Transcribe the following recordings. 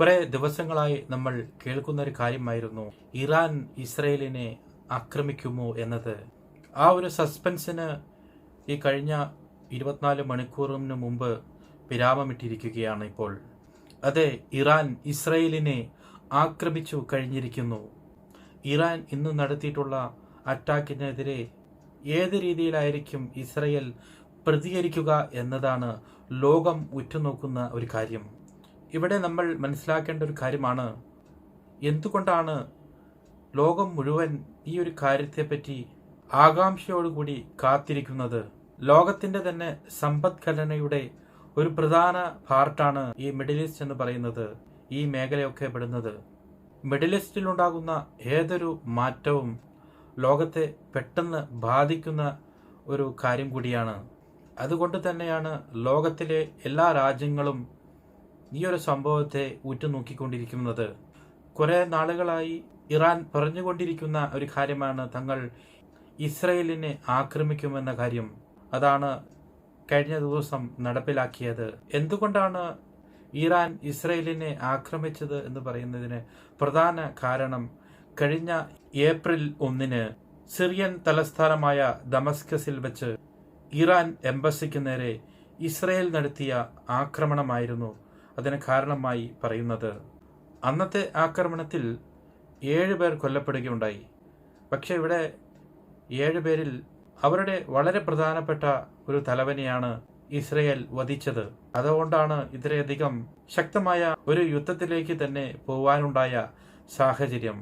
കുറെ ദിവസങ്ങളായി നമ്മൾ കേൾക്കുന്ന ഒരു കാര്യമായിരുന്നു. ഇറാൻ ഇസ്രയേലിനെ ആക്രമിക്കുമോ എന്നത്. ആ ഒരു സസ്പെൻസിന് ഈ കഴിഞ്ഞ ഇരുപത്തിനാല് മണിക്കൂറിന് മുമ്പ് വിരാമമിട്ടിരിക്കുകയാണ് ഇപ്പോൾ. അതെ ഇറാൻ ഇസ്രയേലിനെ ആക്രമിച്ചു കഴിഞ്ഞിരിക്കുന്നു. ഇറാൻ ഇന്ന് നടത്തിയിട്ടുള്ള അറ്റാക്കിനെതിരെ ഏത് രീതിയിലായിരിക്കും ഇസ്രയേൽ പ്രതികരിക്കുക എന്നതാണ് ലോകം ഉറ്റുനോക്കുന്ന ഒരു കാര്യം. ഇവിടെ നമ്മൾ മനസ്സിലാക്കേണ്ട ഒരു കാര്യമാണ്. എന്തുകൊണ്ടാണ് ലോകം മുഴുവൻ ഈ ഒരു കാര്യത്തെപ്പറ്റി ആകാംക്ഷയോടുകൂടി കാത്തിരിക്കുന്നത്? ലോകത്തിന്റെ തന്നെ സമ്പദ്ഘടനയുടെ ഒരു പ്രധാന പാർട്ടാണ് ഈ മിഡിൽ ഈസ്റ്റ് എന്ന് പറയുന്നത് ഈ മേഖലയൊക്കെ പെടുന്നത്. മിഡിൽ ഈസ്റ്റിലുണ്ടാകുന്ന ഏതൊരു മാറ്റവും ലോകത്തെ പെട്ടെന്ന് ബാധിക്കുന്ന ഒരു കാര്യം കൂടിയാണ്. അതുകൊണ്ട് തന്നെയാണ് ലോകത്തിലെ എല്ലാ രാജ്യങ്ങളും ഈ ഒരു സംഭവത്തെ ഉറ്റുനോക്കിക്കൊണ്ടിരിക്കുന്നത്. കുറെ നാളുകളായി ഇറാൻ പറഞ്ഞുകൊണ്ടിരിക്കുന്ന ഒരു കാര്യമാണ് തങ്ങൾ ഇസ്രയേലിനെ ആക്രമിക്കുമെന്ന കാര്യം. അതാണ് കഴിഞ്ഞ ദിവസം നടപ്പിലാക്കിയത്. എന്തുകൊണ്ടാണ് ഇറാൻ ഇസ്രയേലിനെ ആക്രമിച്ചത് എന്ന് പറയുന്നതിന് പ്രധാന കാരണം കഴിഞ്ഞ ഏപ്രിൽ ഒന്നിന് സിറിയൻ തലസ്ഥാനമായ ദമസ്കസിൽ വെച്ച് ഇറാൻ എംബസിക്ക് നേരെ ഇസ്രയേൽ നടത്തിയ ആക്രമണമായിരുന്നു. അതിന് കാരണമായി പറയുന്നത് അന്നത്തെ ആക്രമണത്തിൽ ഏഴ് പേർ കൊല്ലപ്പെടുകയുണ്ടായി. പക്ഷെ ഇവിടെ ഏഴ് പേരിൽ അവരുടെ വളരെ പ്രധാനപ്പെട്ട ഒരു തലവനെയാണ് ഇസ്രയേൽ വധിച്ചത്. അതുകൊണ്ടാണ് ഇത്രയധികം ശക്തമായ ഒരു യുദ്ധത്തിലേക്ക് തന്നെ പോവാനുണ്ടായ സാഹചര്യം.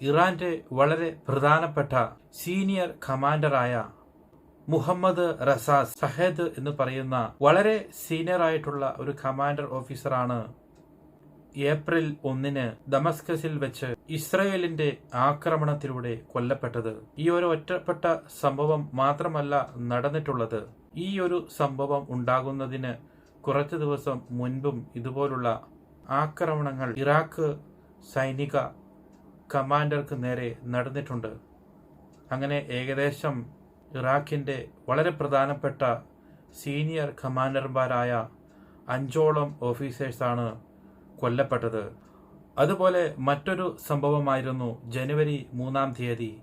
ഇറാന്റെ വളരെ പ്രധാനപ്പെട്ട സീനിയർ കമാൻഡറായ മുഹമ്മദ് റസാസ് സഹേദ് എന്ന് പറയുന്ന വളരെ സീനിയർ ആയിട്ടുള്ള ഒരു കമാൻഡർ ഓഫീസറാണ് ഏപ്രിൽ ഒന്നിന് ദമസ്കസിൽ വെച്ച് ഇസ്രയേലിന്റെ ആക്രമണത്തിലൂടെ കൊല്ലപ്പെട്ടത്. ഈ ഒരു ഒറ്റപ്പെട്ട സംഭവം മാത്രമല്ല നടന്നിട്ടുള്ളത്. ഈ ഒരു സംഭവം ഉണ്ടാകുന്നതിന് കുറച്ച് ദിവസം മുൻപും ഇതുപോലുള്ള ആക്രമണങ്ങൾ ഇറാഖ് സൈനിക കമാൻഡർക്ക് നേരെ നടന്നിട്ടുണ്ട്. അങ്ങനെ ഏകദേശം ഇറാഖിന്റെ വളരെ പ്രധാനപ്പെട്ട സീനിയർ കമാൻഡർമാരായ അഞ്ചോളം ഓഫീസേഴ്സാണ് കൊല്ലപ്പെട്ടത്. അതുപോലെ മറ്റൊരു സംഭവമായിരുന്നു ജനുവരി മൂന്നാം തീയതി.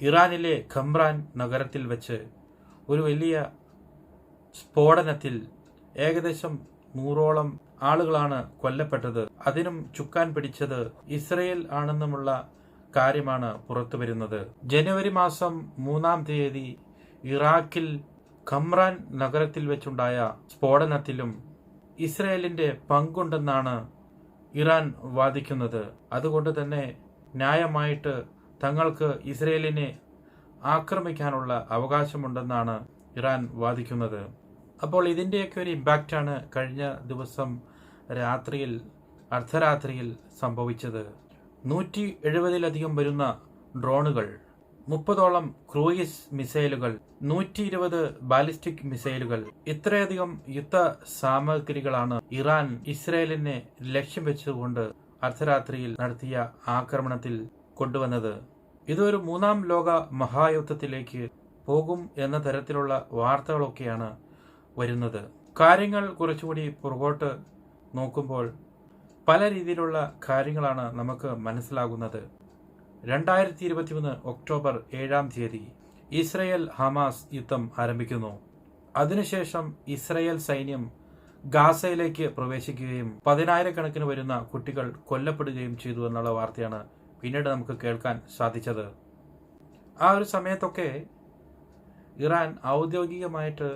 ഇറാനിലെ ഖംറാൻ നഗരത്തിൽ വെച്ച് ഒരു വലിയ സ്ഫോടനത്തിൽ ഏകദേശം നൂറോളം ആളുകളാണ് കൊല്ലപ്പെട്ടത്. അതിനും ചുക്കാൻ പിടിച്ചത് ഇസ്രയേൽ ആണെന്നുമുള്ള കാര്യമാണ് പുറത്തു വരുന്നത്. ജനുവരി മാസം മൂന്നാം തീയതി ഇറാഖിൽ ഖംറാൻ നഗരത്തിൽ വെച്ചുണ്ടായ സ്ഫോടനത്തിലും ഇസ്രയേലിന്റെ പങ്കുണ്ടെന്നാണ് ഇറാൻ വാദിക്കുന്നത്. അതുകൊണ്ട് തന്നെ ന്യായമായിട്ട് തങ്ങൾക്ക് ഇസ്രയേലിനെ ആക്രമിക്കാനുള്ള അവകാശമുണ്ടെന്നാണ് ഇറാൻ വാദിക്കുന്നത്. അപ്പോൾ ഇതിന്റെയൊക്കെ ഒരു ഇമ്പാക്റ്റാണ് കഴിഞ്ഞ ദിവസം രാത്രിയിൽ അർദ്ധരാത്രിയിൽ സംഭവിച്ചത്. നൂറ്റി എഴുപതിലധികം വരുന്ന ഡ്രോണുകൾ മുപ്പതോളം ക്രൂയിസ് മിസൈലുകൾ നൂറ്റി ഇരുപത് ബാലിസ്റ്റിക് മിസൈലുകൾ ഇത്രയധികം യുദ്ധ സാമഗ്രികളാണ് ഇറാൻ ഇസ്രയേലിനെ ലക്ഷ്യം വെച്ചുകൊണ്ട് അർദ്ധരാത്രിയിൽ നടത്തിയ ആക്രമണത്തിൽ കൊണ്ടുവന്നത്. ഇതൊരു മൂന്നാം ലോക മഹായുദ്ധത്തിലേക്ക് പോകും എന്ന തരത്തിലുള്ള വാർത്തകളൊക്കെയാണ് വരുന്നത്. കാര്യങ്ങൾ കുറച്ചുകൂടി പുറകോട്ട് നോക്കുമ്പോൾ പല രീതിയിലുള്ള കാര്യങ്ങളാണ് നമുക്ക് മനസ്സിലാകുന്നത്. രണ്ടായിരത്തി ഇരുപത്തിമൂന്ന് ഒക്ടോബർ ഏഴാം തീയതി ഇസ്രയേൽ ഹമാസ് യുദ്ധം ആരംഭിക്കുന്നു. അതിനുശേഷം ഇസ്രയേൽ സൈന്യം ഗാസയിലേക്ക് പ്രവേശിക്കുകയും പതിനായിരക്കണക്കിന് വരുന്ന കുട്ടികൾ കൊല്ലപ്പെടുകയും ചെയ്തു എന്നുള്ള വാർത്തയാണ് പിന്നീട് നമുക്ക് കേൾക്കാൻ സാധിച്ചത്. ആ ഒരു സമയത്തൊക്കെ ഇറാൻ ഔദ്യോഗികമായിട്ട്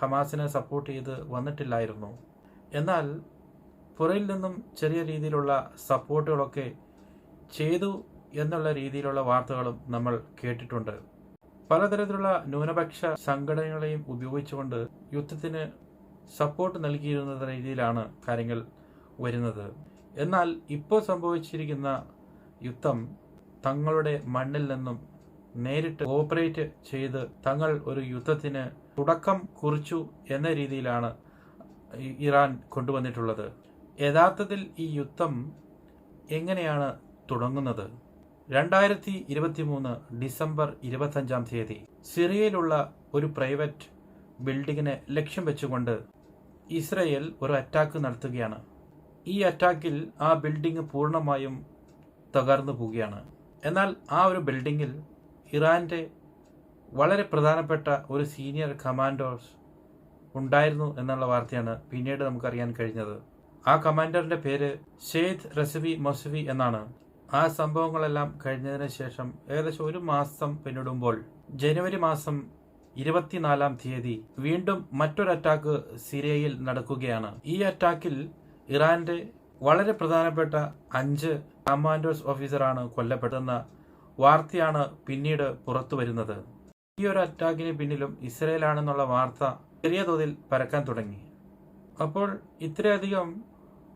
ഹമാസിനെ സപ്പോർട്ട് ചെയ്ത് വന്നിട്ടില്ലായിരുന്നു. എന്നാൽ പുറയിൽ നിന്നും ചെറിയ രീതിയിലുള്ള സപ്പോർട്ടുകളൊക്കെ ചെയ്തു എന്നുള്ള രീതിയിലുള്ള വാർത്തകളും നമ്മൾ കേട്ടിട്ടുണ്ട്. പലതരത്തിലുള്ള ന്യൂനപക്ഷ സംഘടനകളെയും ഉപയോഗിച്ചുകൊണ്ട് യുദ്ധത്തിന് സപ്പോർട്ട് നൽകിയിരുന്ന രീതിയിലാണ് കാര്യങ്ങൾ വരുന്നത്. എന്നാൽ ഇപ്പോൾ സംഭവിച്ചിരിക്കുന്ന യുദ്ധം തങ്ങളുടെ മണ്ണിൽ നിന്നും നേരിട്ട് ഓപ്പറേറ്റ് ചെയ്ത് തങ്ങൾ ഒരു യുദ്ധത്തിന് തുടക്കം കുറിച്ചു എന്ന രീതിയിലാണ് ഇറാൻ കൊണ്ടുവന്നിട്ടുള്ളത്. യഥാർത്ഥത്തിൽ ഈ യുദ്ധം എങ്ങനെയാണ് തുടങ്ങുന്നത്? രണ്ടായിരത്തി ഇരുപത്തി മൂന്ന് ഡിസംബർ ഇരുപത്തഞ്ചാം തീയതി സിറിയയിലുള്ള ഒരു പ്രൈവറ്റ് ബിൽഡിങ്ങിനെ ലക്ഷ്യം വെച്ചുകൊണ്ട് ഇസ്രയേൽ ഒരു അറ്റാക്ക് നടത്തുകയാണ്. ഈ അറ്റാക്കിൽ ആ ബിൽഡിംഗ് പൂർണമായും തകർന്നു പോവുകയാണ്. എന്നാൽ ആ ഒരു ബിൽഡിങ്ങിൽ ഇറാന്റെ വളരെ പ്രധാനപ്പെട്ട ഒരു സീനിയർ കമാൻഡോസ് ഉണ്ടായിരുന്നു എന്നുള്ള വാർത്തയാണ് പിന്നീട് നമുക്കറിയാൻ കഴിഞ്ഞത്. ആ കമാൻഡറിന്റെ പേര് ഷെയ്ദ് റസവി മൊസവി എന്നാണ്. ആ സംഭവങ്ങളെല്ലാം കഴിഞ്ഞതിന് ശേഷം ഏകദേശം ഒരു മാസം പിന്നിടുമ്പോൾ ജനുവരി മാസം ഇരുപത്തിനാലാം തീയതി വീണ്ടും മറ്റൊരു അറ്റാക്ക് സിറിയയിൽ നടക്കുകയാണ്. ഈ അറ്റാക്കിൽ ഇറാന്റെ വളരെ പ്രധാനപ്പെട്ട അഞ്ച് കമാൻഡോസ് ഓഫീസറാണ് കൊല്ലപ്പെടുന്ന വാർത്തയാണ് പിന്നീട് പുറത്തു വരുന്നത്. ഈ ഒരു അറ്റാക്കിന് പിന്നിലും ഇസ്രയേലാണെന്നുള്ള വാർത്ത ചെറിയ തോതിൽ പരക്കാൻ തുടങ്ങി. അപ്പോൾ ഇത്രയധികം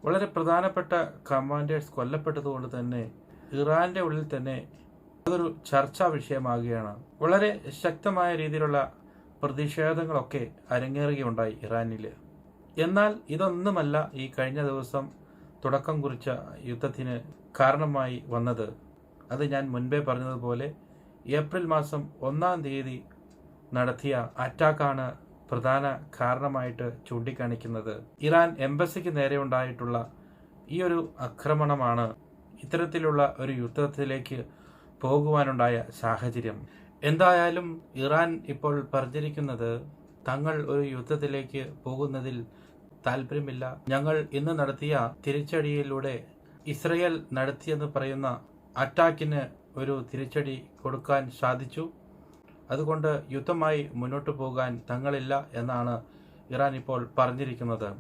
വളരെ പ്രധാനപ്പെട്ട കമാൻഡേഴ്സ് കൊല്ലപ്പെട്ടതുകൊണ്ട് തന്നെ ഇറാന്റെ ഉള്ളിൽ തന്നെ അതൊരു ചർച്ചാ വിഷയമാകുകയാണ്. വളരെ ശക്തമായ രീതിയിലുള്ള പ്രതിഷേധങ്ങളൊക്കെ അരങ്ങേറുകയുണ്ടായി ഇറാനിൽ എന്നാൽ ഇതൊന്നുമല്ല ഈ കഴിഞ്ഞ ദിവസം തുടക്കം കുറിച്ച യുദ്ധത്തിന് കാരണമായി വന്നത്. അത് ഞാൻ മുൻപേ പറഞ്ഞതുപോലെ ഏപ്രിൽ മാസം ഒന്നാം തീയതി നടത്തിയ അറ്റാക്കാണ് പ്രധാന കാരണമായിട്ട് ചൂണ്ടിക്കാണിക്കുന്നത്. ഇറാൻ എംബസിക്ക് നേരെ ഉണ്ടായിട്ടുള്ള ഈ ഒരു ആക്രമണമാണ് ഇത്തരത്തിലുള്ള ഒരു യുദ്ധത്തിലേക്ക് പോകുവാനുണ്ടായ സാഹചര്യം. എന്തായാലും ഇറാൻ ഇപ്പോൾ പറഞ്ഞിരിക്കുന്നത് തങ്ങൾ ഒരു യുദ്ധത്തിലേക്ക് പോകുന്നതിൽ താല്പര്യമില്ല ഞങ്ങൾ ഇന്ന് നടത്തിയ തിരിച്ചടിയിലൂടെ ഇസ്രയേൽ നടത്തിയെന്ന് പറയുന്ന അറ്റാക്കിന് ഒരു തിരിച്ചടി കൊടുക്കാൻ സാധിച്ചു. അതുകൊണ്ട് യുദ്ധമായി മുന്നോട്ട് പോകാൻ തങ്ങളില്ല എന്നാണ് ഇറാൻ ഇപ്പോൾ പറഞ്ഞിരിക്കുന്നത്.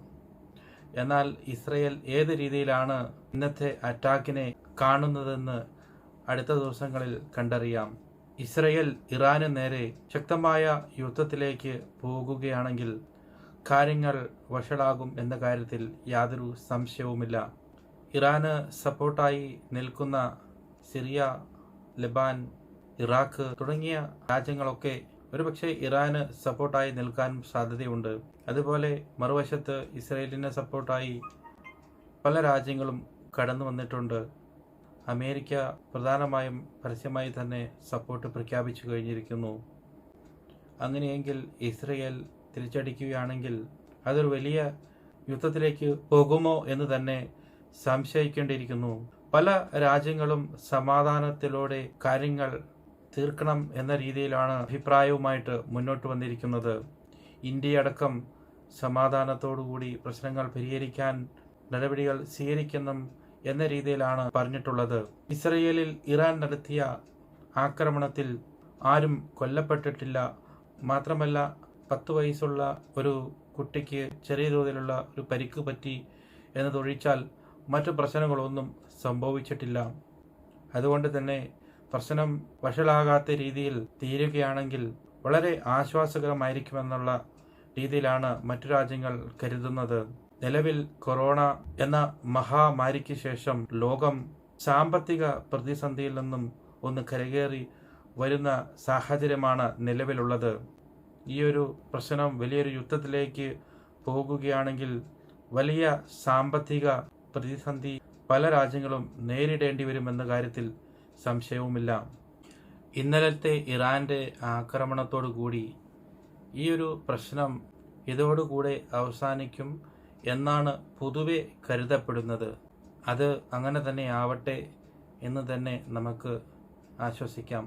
എന്നാൽ ഇസ്രയേൽ ഏത് രീതിയിലാണ് ഇന്നത്തെ അറ്റാക്കിനെ കാണുന്നതെന്ന് അടുത്ത ദിവസങ്ങളിൽ കണ്ടറിയാം. ഇസ്രയേൽ ഇറാന് നേരെ ശക്തമായ യുദ്ധത്തിലേക്ക് പോകുകയാണെങ്കിൽ കാര്യങ്ങൾ വഷളാകും എന്ന കാര്യത്തിൽ യാതൊരു സംശയവുമില്ല. ഇറാന് സപ്പോർട്ടായി നിൽക്കുന്ന സിറിയ ലബാൻ ഇറാഖ് തുടങ്ങിയ രാജ്യങ്ങളൊക്കെ ഒരുപക്ഷെ ഇറാന് സപ്പോർട്ടായി നിൽക്കാൻ സാധ്യതയുണ്ട്. അതുപോലെ മറുവശത്ത് ഇസ്രയേലിന് സപ്പോർട്ടായി പല രാജ്യങ്ങളും കടന്നു വന്നിട്ടുണ്ട്. അമേരിക്ക പ്രധാനമായും പരസ്യമായി തന്നെ സപ്പോർട്ട് പ്രഖ്യാപിച്ചു കഴിഞ്ഞിരിക്കുന്നു. അങ്ങനെയെങ്കിൽ ഇസ്രയേൽ തിരിച്ചടിക്കുകയാണെങ്കിൽ അതൊരു വലിയ യുദ്ധത്തിലേക്ക് പോകുമോ എന്ന് തന്നെ സംശയിക്കേണ്ടിയിരിക്കുന്നു. പല രാജ്യങ്ങളും സമാധാനത്തിലൂടെ കാര്യങ്ങൾ തീർക്കണം എന്ന രീതിയിലാണ് അഭിപ്രായവുമായിട്ട് മുന്നോട്ട് വന്നിരിക്കുന്നത്. ഇന്ത്യയടക്കം സമാധാനത്തോടുകൂടി പ്രശ്നങ്ങൾ പരിഹരിക്കാൻ നടപടികൾ സ്വീകരിക്കണം എന്ന രീതിയിലാണ് പറഞ്ഞിട്ടുള്ളത്. ഇസ്രയേലിൽ ഇറാൻ നടത്തിയ ആക്രമണത്തിൽ ആരും കൊല്ലപ്പെട്ടിട്ടില്ല. മാത്രമല്ല പത്ത് വയസ്സുള്ള ഒരു കുട്ടിക്ക് ചെറിയ തോതിലുള്ള ഒരു പരിക്ക് പറ്റി എന്നതൊഴിച്ചാൽ മറ്റു പ്രശ്നങ്ങളൊന്നും സംഭവിച്ചിട്ടില്ല. അതുകൊണ്ട് തന്നെ പ്രശ്നം വഷളാകാത്ത രീതിയിൽ തീരുകയാണെങ്കിൽ വളരെ ആശ്വാസകരമായിരിക്കുമെന്നുള്ള രീതിയിലാണ് മറ്റു രാജ്യങ്ങൾ കരുതുന്നത്. നിലവിൽ കൊറോണ എന്ന മഹാമാരിക്ക് ശേഷം ലോകം സാമ്പത്തിക പ്രതിസന്ധിയിൽ നിന്നും ഒന്ന് കരകയറി വരുന്ന സാഹചര്യമാണ് നിലവിലുള്ളത്. ഈ ഒരു പ്രശ്നം വലിയൊരു യുദ്ധത്തിലേക്ക് പോകുകയാണെങ്കിൽ വലിയ സാമ്പത്തിക പ്രതിസന്ധി പല രാജ്യങ്ങളും നേരിടേണ്ടി വരുമെന്ന കാര്യത്തിൽ സംശയവുമില്ല. ഇന്നലത്തെ ഇറാന്റെ ആക്രമണത്തോടു കൂടി ഈ ഒരു പ്രശ്നം ഇതോടുകൂടെ അവസാനിക്കും എന്നാണ് പൊതുവെ കരുതപ്പെടുന്നത്. അത് അങ്ങനെ തന്നെ ആവട്ടെ എന്ന് തന്നെ നമുക്ക് ആശ്വസിക്കാം.